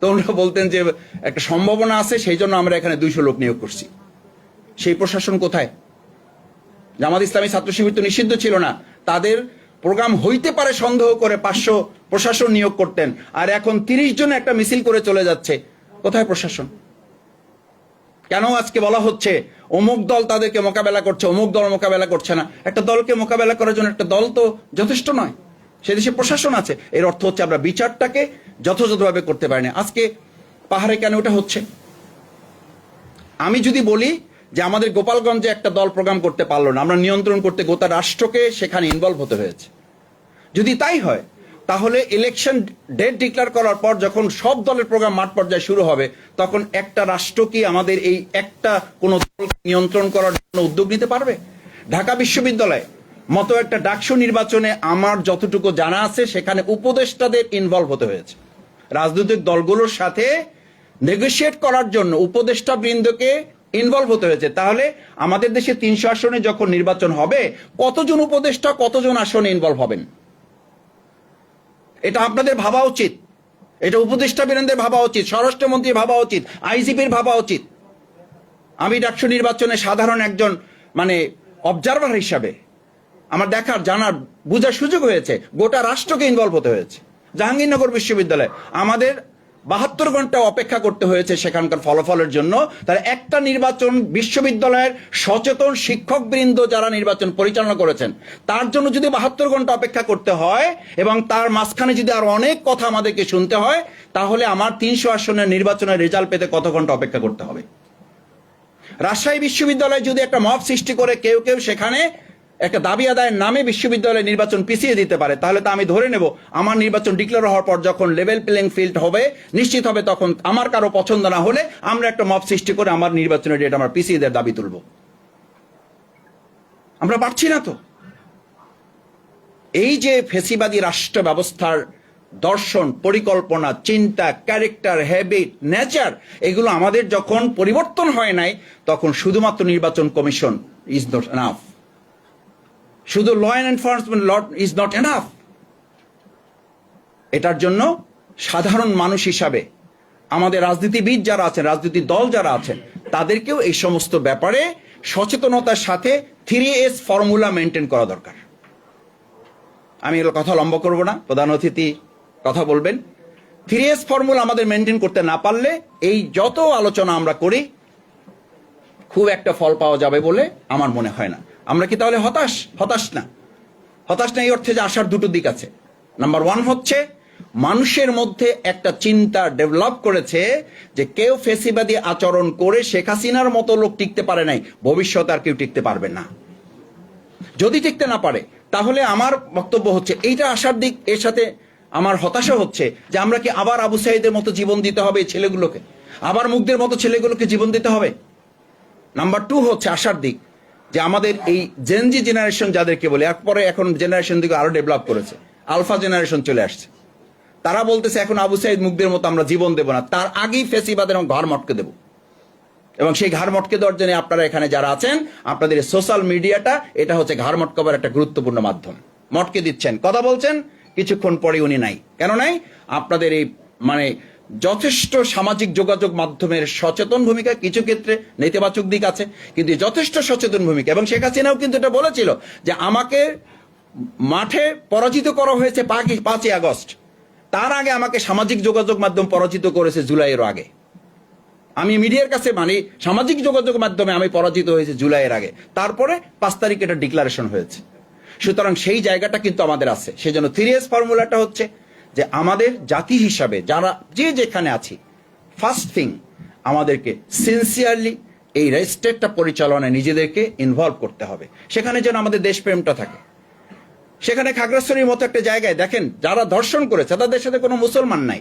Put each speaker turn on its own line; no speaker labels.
তো ওনারা বলতেন যে একটা সম্ভাবনা আছে, সেই জন্য আমরা এখানে দুইশো লোক নিয়োগ করছি। সেই প্রশাসন কোথায়? জামাত ইসলামী ছাত্র শিবির তো নিষিদ্ধ ছিল না। তাদের প্রোগ্রাম হইতে পারে সন্দেহ করে পাঁচশো প্রশাসন নিয়োগ করতেন। আর এখন তিরিশ জন একটা মিছিল করে চলে যাচ্ছে। কোথায় প্রশাসন? কেন আজকে বলা হচ্ছে অমুক দল তাদেরকে মোকাবেলা করছে, অমুক দল মোকাবেলা করছে না? একটা দলকে মোকাবেলা করার জন্য একটা দল তো যথেষ্ট নয়। সে দেশে প্রশাসন আছে। এর অর্থ হচ্ছে আমরা বিচারটাকে যথাযথভাবে করতে পারি না। আজকে পাহাড়ে কেন ওটা হচ্ছে? আমি যদি বলি যে আমাদের গোপালগঞ্জে একটা দল প্রোগ্রাম করতে পারল না, আমরা নিয়ন্ত্রণ করতে গোটা রাষ্ট্রকে সেখানে ইনভলভ হতে হয়েছে। যদি তাই হয়, তাহলে ইলেকশন ডেট ডিক্লেয়ার করার পর যখন সব দলের প্রোগ্রাম মাঠ পর্যায়ে শুরু হবে, তখন একটা রাষ্ট্র কি আমাদের এই একটা কোনো দলকে নিয়ন্ত্রণ করার জন্য উদ্যোগ নিতে পারবে? ঢাকা বিশ্ববিদ্যালয় মতো একটা ডাকসু নির্বাচনে আমার যতটুকু জানা আছে, সেখানে উপদেষ্টাদের ইনভলভ হতে হয়েছে। রাজনৈতিক দলগুলোর সাথে নেগোশিয়েট করার জন্য উপদেষ্টা বৃন্দকে ইনভলভ হতে হয়েছে। তাহলে আমাদের দেশে তিনশো আসনে যখন নির্বাচন হবে, কতজন উপদেষ্টা, কতজন আসনে ইনভলভ হবেন? এটা আপনাদের ভাবা উচিত। এটা উপদেষ্টা বীরেন্দ্রের ভাবা উচিত স্বরাষ্ট্রমন্ত্রী ভাবা উচিত, আইজিপির ভাবা উচিত। আমি ডাকসু নির্বাচনে সাধারণ একজন মানে অবজারভার হিসাবে আমার দেখার, জানার, বোঝার সুযোগ হয়েছে। গোটা রাষ্ট্রকে ইনভলভ হতে হয়েছে। জাহাঙ্গীরনগর বিশ্ববিদ্যালয় আমাদের বাহাত্তর ঘণ্টা অপেক্ষা করতে হয়েছে সেখানকার ফলাফলের জন্য। তাহলে একটা নির্বাচন বিশ্ববিদ্যালয়ের সচেতন শিক্ষক বৃন্দ যারা নির্বাচন পরিচালনা করেছেন, তার জন্য যদি বাহাত্তর ঘণ্টা অপেক্ষা করতে হয় এবং তার মাঝখানে যদি আর অনেক কথা আমাদেরকে শুনতে হয়, তাহলে আমার তিনশো আসনের নির্বাচনের রেজাল্ট পেতে কত ঘণ্টা অপেক্ষা করতে হবে? রাজশাহী বিশ্ববিদ্যালয়ে যদি একটা মব সৃষ্টি করে কেউ কেউ সেখানে একটা দাবি আদায়ের নামে বিশ্ববিদ্যালয়ে নির্বাচন পিছিয়ে দিতে পারে, তাহলে তো আমি ধরে নেব, আমার নির্বাচন ডিক্লেয়ার হওয়ার পর যখন লেভেল প্লেইং ফিল্ড হবে, নিশ্চিত হবে তখন আমার কারও পছন্দ না হলে আমরা একটা মব সৃষ্টি করে আমার নির্বাচনের ডেট আমরা পিছিয়ে দেওয়ার দাবি তুলব। আমরা পারছি না তো। এই যে ফেসিবাদী রাষ্ট্র ব্যবস্থার দর্শন, পরিকল্পনা, চিন্তা ক্যারেক্টার হ্যাবিট নেচার এগুলো আমাদের যখন পরিবর্তন হয় নাই, তখন শুধুমাত্র নির্বাচন কমিশন ইজ নট এনাফ শুধু law and enforcement law is not enough এটার জন্য সাধারণ মানুষ হিসাবে আমাদের রাজনীতিবিদ যারা আছেন রাজনীতি দল যারা আছেন, তাদেরকেও এই সমস্ত ব্যাপারে সচেতনতার সাথে থ্রি এস ফর্মুলা মেনটেন করা দরকার। আমি এগুলো কথা লম্বা করব না, প্রধান অতিথি কথা বলবেন। থ্রি এস ফর্মুলা আমাদের মেনটেন করতে না পারলে এই যত আলোচনা আমরা করি, খুব একটা ফল পাওয়া যাবে বলে আমার মনে হয় না। আমরা কি তাহলে হতাশ? হতাশ না। হতাশ না এই অর্থে যে আসার দুটো দিক আছে। নাম্বার ওয়ান হচ্ছে, মানুষের মধ্যে একটা চিন্তা ডেভেলপ করেছে যে কেউ ফেসিবাদী আচরণ করে শেখ হাসিনার মতো লোক টিকতে পারে নাই। ভবিষ্যতে আর কেউ টিকতে পারবে না। যদি টিকতে না পারে, তাহলে আমার বক্তব্য হচ্ছে, এইটা আসার দিক, এর সাথে আমার হতাশা হচ্ছে যে আমরা কি আবার আবু সাইদের মতো জীবন দিতে হবে ছেলেগুলোকে? আবার মুগ্ধের মতো ছেলেগুলোকে জীবন দিতে হবে? নাম্বার টু হচ্ছে আসার দিক। যে আমাদের এই জেনজি জেনারেশন যাদেরকে বলে এরপরে এখন জেনারেশন দিকে আরও ডেভেলপ করেছে। আলফা জেনারেশন চলে আসছে। তারা বলতেছে, এখন আবু সাইদ মুখদের মতো আমরা জীবন দেব না। তার আগেই ফেসিবাদের এবং ঘর মটকে দেবো। এবং সেই ঘাড় মটকে দেওয়ার জন্য আপনারা এখানে যারা আছেন, আপনাদের সোশ্যাল মিডিয়াটা এটা হচ্ছে ঘাড় মটকাবার একটা গুরুত্বপূর্ণ মাধ্যম। মটকে দিচ্ছেন। কথা বলছেন, কিছুক্ষণ পরে উনি নাই। কেন নাই? আপনাদের এই মানে যথেষ্ট সামাজিক যোগাযোগ মাধ্যমের সচেতন ভূমিকা কিছু ক্ষেত্রে নেতিবাচক দিক আছে, কিন্তু যথেষ্ট সচেতন ভূমিকা, এবং শেখ হাসিনাও কিন্তু এটা বলেছিল যে আমাকে মাঠে পরাজিত করা হয়েছে পাঁচ- পাঁচই আগস্ট। তার আগে আমাকে সামাজিক যোগাযোগ মাধ্যম পরাজিত করেছে জুলাইয়ের আগে। আমি মিডিয়ার কাছে মানে সামাজিক যোগাযোগ মাধ্যমে আমি পরাজিত হয়েছে জুলাইয়ের আগে। তারপরে পাঁচ তারিখ এটা ডিক্লারেশন হয়েছে। সুতরাং সেই জায়গাটা কিন্তু আমাদের আছে। সেজন্য থ্রি এস ফর্মুলাটা হচ্ছে যে আমাদের জাতি হিসাবে যারা যে যেখানে আছি ফার্স্ট থিং আমাদেরকে সিনসিয়ারলি এই রেজিস্ট্রেটটা পরিচালনায় নিজেদেরকে ইনভলভ করতে হবে। সেখানে যেন আমাদের দেশপ্রেমটা থাকে। সেখানে খাগড়াছড়ির মতো একটা জায়গায় দেখেন, যারা ধর্ষণ করেছে, তাদের সাথে কোনো মুসলমান নাই।